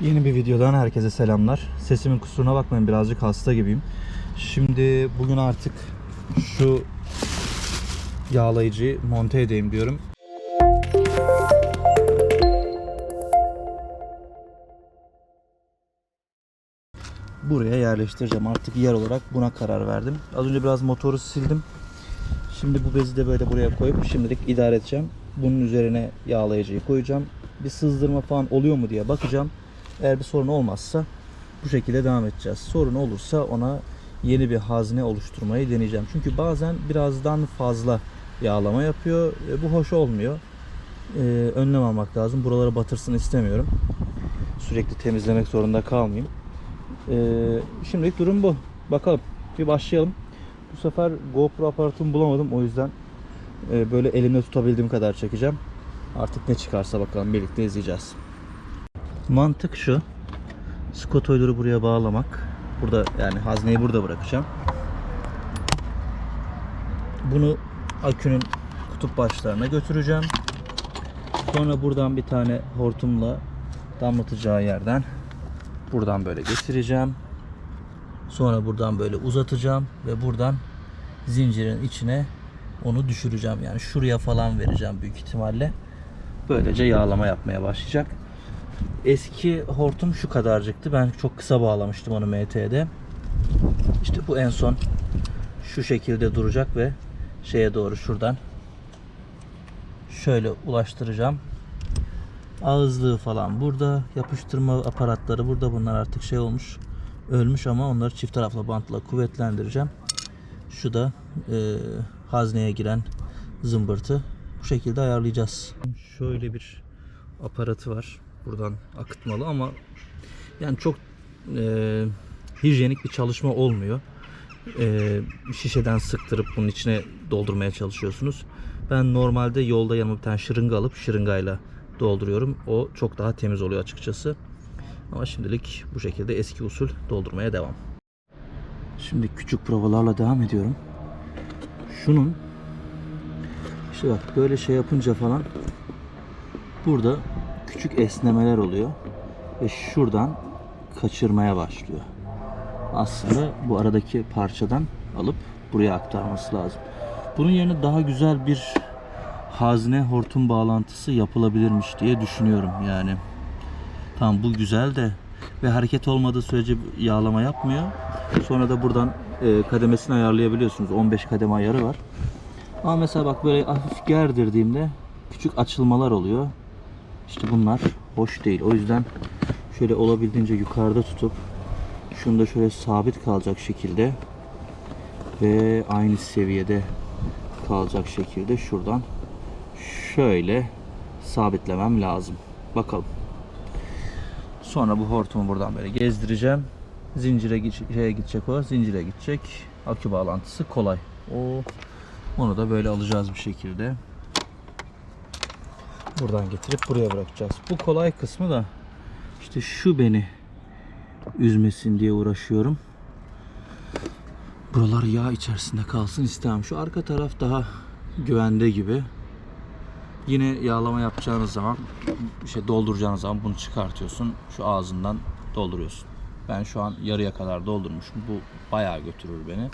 Yeni bir videodan herkese selamlar. Sesimin kusuruna bakmayın birazcık hasta gibiyim. Şimdi bugün artık şu yağlayıcıyı monte edeyim diyorum. Buraya yerleştireceğim. Artık yer olarak buna karar verdim. Az önce biraz motoru sildim. Şimdi bu bezi de böyle buraya koyup şimdilik idare edeceğim. Bunun üzerine yağlayıcıyı koyacağım. Bir sızdırma falan oluyor mu diye bakacağım. Eğer bir sorun olmazsa bu şekilde devam edeceğiz. Sorun olursa ona yeni bir hazne oluşturmayı deneyeceğim. Çünkü bazen birazdan fazla yağlama yapıyor. E, bu hoş olmuyor. E, önlem almak lazım. Buraları batırsın istemiyorum. Sürekli temizlemek zorunda kalmayayım. E, şimdilik durum bu. Bakalım. Bir başlayalım. Bu sefer GoPro aparatımı bulamadım. O yüzden e, böyle elimde tutabildiğim kadar çekeceğim. Artık ne çıkarsa bakalım birlikte izleyeceğiz. Mantık şu. Skotoyları buraya bağlamak. Burada yani hazneyi burada bırakacağım. Bunu akünün kutup başlarına götüreceğim. Sonra buradan bir tane hortumla damlatacağı yerden buradan böyle getireceğim. Sonra buradan böyle uzatacağım ve buradan zincirin içine onu düşüreceğim. Yani şuraya falan vereceğim büyük ihtimalle. Böylece yağlama yapmaya başlayacak. Eski hortum şu kadarcıktı. Ben çok kısa bağlamıştım onu MT'de. İşte bu en son şu şekilde duracak ve şeye doğru şuradan şöyle ulaştıracağım. Ağızlığı falan burada. Yapıştırma aparatları burada. Bunlar artık şey olmuş. Ölmüş ama onları çift taraflı bantla kuvvetlendireceğim. Şu da e, hazneye giren zımbırtı. Bu şekilde ayarlayacağız. Şöyle bir aparatı var. Buradan akıtmalı ama yani çok e, hijyenik bir çalışma olmuyor. E, şişeden sıktırıp bunun içine doldurmaya çalışıyorsunuz. Ben normalde yolda yanıma bir tane şırınga alıp şırıngayla dolduruyorum. O çok daha temiz oluyor açıkçası. Ama şimdilik bu şekilde eski usul doldurmaya devam. Şimdi küçük provalarla devam ediyorum. Şunun işte bak böyle şey yapınca falan burada küçük esnemeler oluyor ve şuradan kaçırmaya başlıyor. Aslında bu aradaki parçadan alıp buraya aktarması lazım. Bunun yerine daha güzel bir hazne hortum bağlantısı yapılabilirmiş diye düşünüyorum yani. Tamam bu güzel de ve hareket olmadığı sürece yağlama yapmıyor. Sonra da buradan e, kademesini ayarlayabiliyorsunuz. 15 kademe ayarı var. Ama mesela bak böyle hafif gerdirdiğimde küçük açılmalar oluyor. İşte bunlar hoş değil. O yüzden şöyle olabildiğince yukarıda tutup şunu da şöyle sabit kalacak şekilde ve aynı seviyede kalacak şekilde şuradan şöyle sabitlemem lazım. Bakalım. Sonra bu hortumu buradan böyle gezdireceğim. Zincire şeye gidecek o. Zincire gidecek. Akü bağlantısı kolay. O onu da böyle alacağız bir şekilde. Buradan getirip buraya bırakacağız. Bu kolay kısmı da işte şu beni üzmesin diye uğraşıyorum. Buralar yağ içerisinde kalsın istemem. Şu arka taraf daha güvende gibi. Yine yağlama yapacağınız zaman işte dolduracağınız zaman bunu çıkartıyorsun. Şu ağzından dolduruyorsun. Ben şu an yarıya kadar doldurmuşum. Bu bayağı götürür beni.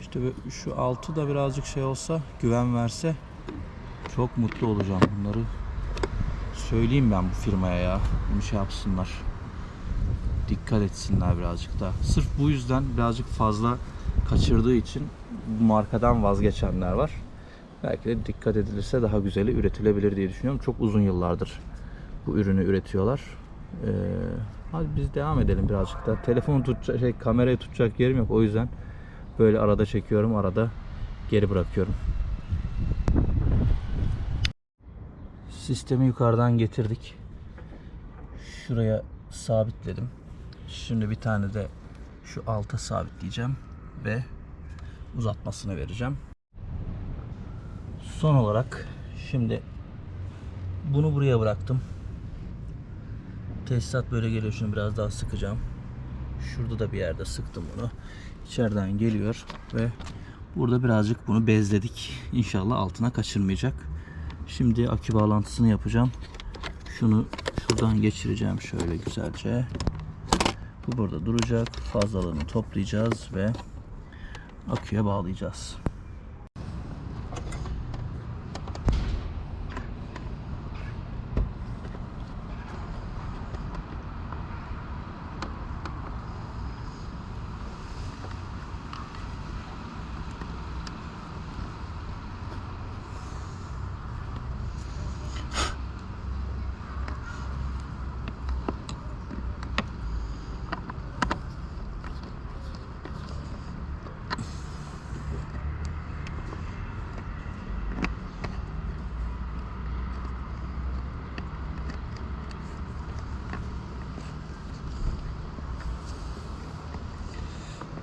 İşte şu altı da birazcık şey olsa, güven verse çok mutlu olacağım. Bunları söyleyeyim ben bu firmaya ya. Bunu şey yapsınlar. Dikkat etsinler birazcık da. Sırf bu yüzden birazcık fazla kaçırdığı için bu markadan vazgeçenler var. Belki de dikkat edilirse daha güzeli üretilebilir diye düşünüyorum. Çok uzun yıllardır bu ürünü üretiyorlar. Ee, hadi biz devam edelim birazcık da. Telefonu tutacak, şey kamerayı tutacak yerim yok. O yüzden böyle arada çekiyorum, arada geri bırakıyorum. Sistemi yukarıdan getirdik. Şuraya sabitledim. Şimdi bir tane de şu alta sabitleyeceğim ve uzatmasını vereceğim. Son olarak şimdi bunu buraya bıraktım. Tesisat böyle geliyor. Şunu biraz daha sıkacağım. Şurada da bir yerde sıktım bunu. İçeriden geliyor ve burada birazcık bunu bezledik. İnşallah altına kaçırmayacak. Şimdi akü bağlantısını yapacağım. Şunu Şuradan geçireceğim şöyle güzelce. Bu burada duracak. Fazlalığını toplayacağız ve aküye bağlayacağız.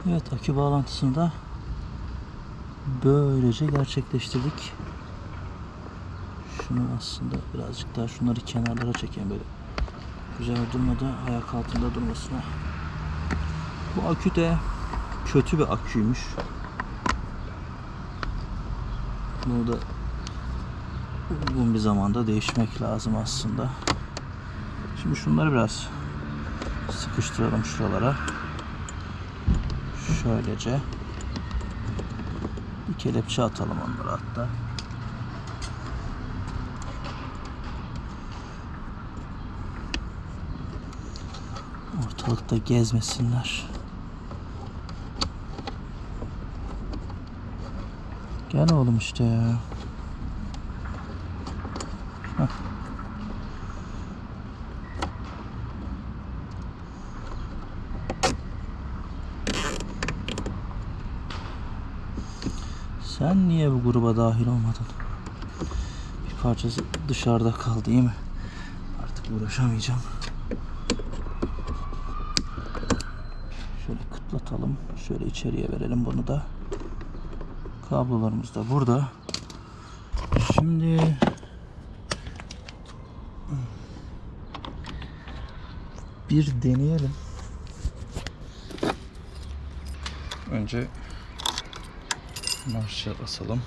Evet akü bağlantısını da böylece gerçekleştirdik. Şunu aslında birazcık daha şunları kenarlara çekeyim böyle. Güzel durmadı ayak altında durmasına. Bu akü de kötü bir aküymüş. Bunu da uygun bir zamanda değişmek lazım aslında. Şimdi şunları biraz sıkıştıralım şuralara. Şöylece bir kelepçe atalım onlara hatta. Ortalıkta gezmesinler. Gel oğlum işte ya. Sen niye bu gruba dahil olmadın? Bir parçası dışarıda kaldı değil mi? Artık uğraşamayacağım. Şöyle kıtlatalım. Şöyle içeriye verelim bunu da. Kablolarımız da burada. Şimdi bir deneyelim. Önce marşa basalım.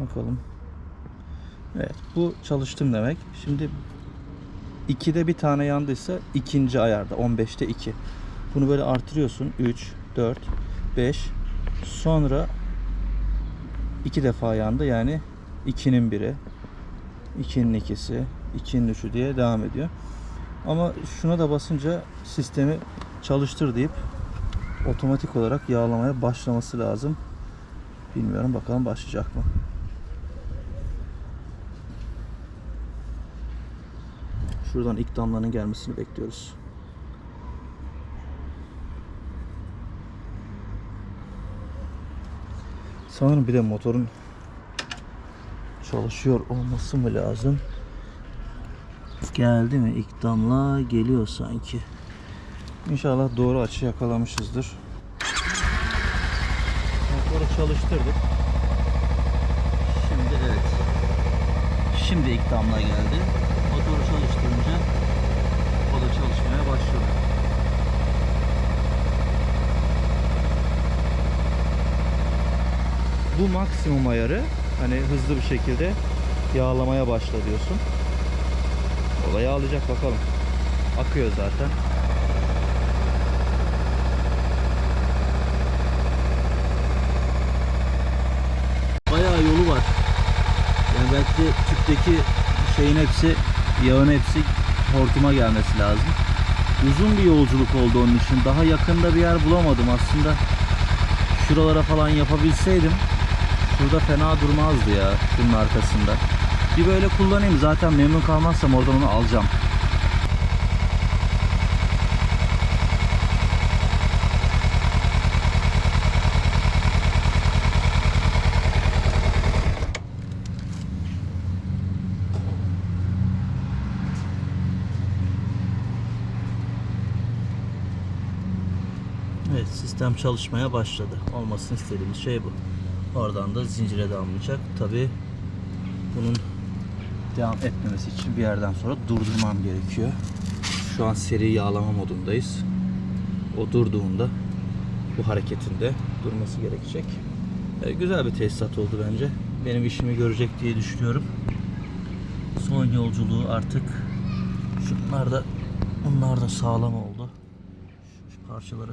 Bakalım. Evet bu çalıştım demek. Şimdi 2'de bir tane yandıysa ikinci ayarda 15'te 2. Bunu böyle artırıyorsun. 3, 4, 5. Sonra iki defa yandı yani 2'nin biri, 2'nin ikisi, 2'nin üçü diye devam ediyor. Ama şuna da basınca sistemi çalıştır deyip otomatik olarak yağlamaya başlaması lazım. Bilmiyorum bakalım başlayacak mı? Şuradan ilk damlanın gelmesini bekliyoruz. Sanırım bir de motorun çalışıyor olması mı lazım? Geldi mi ilk damla? Geliyor sanki. İnşallah doğru açı yakalamışızdır. Motoru çalıştırdık. Şimdi evet. Şimdi ilk damla geldi. Motoru çalıştırınca o da çalışmaya başladı. Bu maksimum ayarı hani hızlı bir şekilde yağlamaya başla diyorsun. O da yağlayacak bakalım. Akıyor zaten. Bayağı yolu var. De tüpteki şeyin hepsi, yağın hepsi hortuma gelmesi lazım. Uzun bir yolculuk oldu onun için. Daha yakında bir yer bulamadım aslında. Şuralara falan yapabilseydim şurada fena durmazdı ya şunun arkasında. Bir böyle kullanayım zaten memnun kalmazsam oradan onu alacağım. Evet sistem çalışmaya başladı. Olmasını istediğimiz şey bu. Oradan da zincire damlayacak. Tabi bunun devam etmemesi için bir yerden sonra durdurmam gerekiyor. Şu an seri yağlama modundayız. O durduğunda bu hareketinde durması gerekecek. E, güzel bir tesisat oldu bence. benim işimi görecek diye düşünüyorum. Son yolculuğu artık şunlar da bunlar da sağlam oldu. Parçaları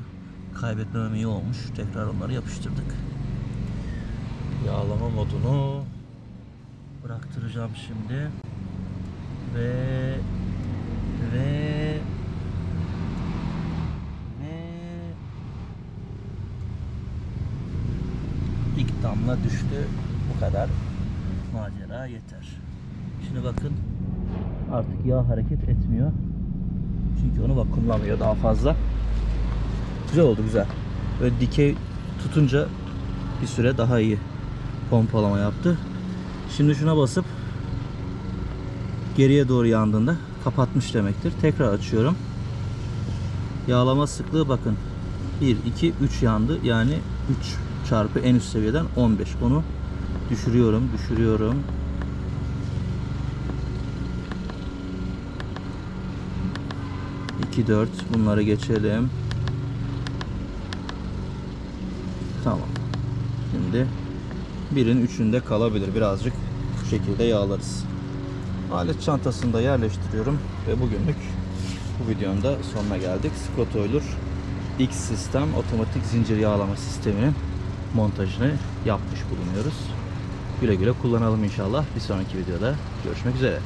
kaybetmemem iyi olmuş. Tekrar onları yapıştırdık. Yağlama modunu bıraktıracağım şimdi. Ve ve ve ilk damla düştü. Bu kadar. Macera yeter. Şimdi bakın artık yağ hareket etmiyor. Çünkü onu vakumlamıyor daha fazla. Güzel oldu güzel. Böyle dikey tutunca bir süre daha iyi pompalama yaptı. Şimdi şuna basıp geriye doğru yandığında kapatmış demektir. Tekrar açıyorum. Yağlama sıklığı bakın. 1, 2, 3 yandı. Yani 3 çarpı en üst seviyeden 15. Onu düşürüyorum, düşürüyorum. İki, dört. Bunları geçelim. Şimdi birin üçünde kalabilir. Birazcık bu şekilde yağlarız. Alet çantasını da yerleştiriyorum ve bugünlük bu videonun da sonuna geldik. Scott Oiler X sistem otomatik zincir yağlama sisteminin montajını yapmış bulunuyoruz. Güle güle kullanalım inşallah. Bir sonraki videoda görüşmek üzere.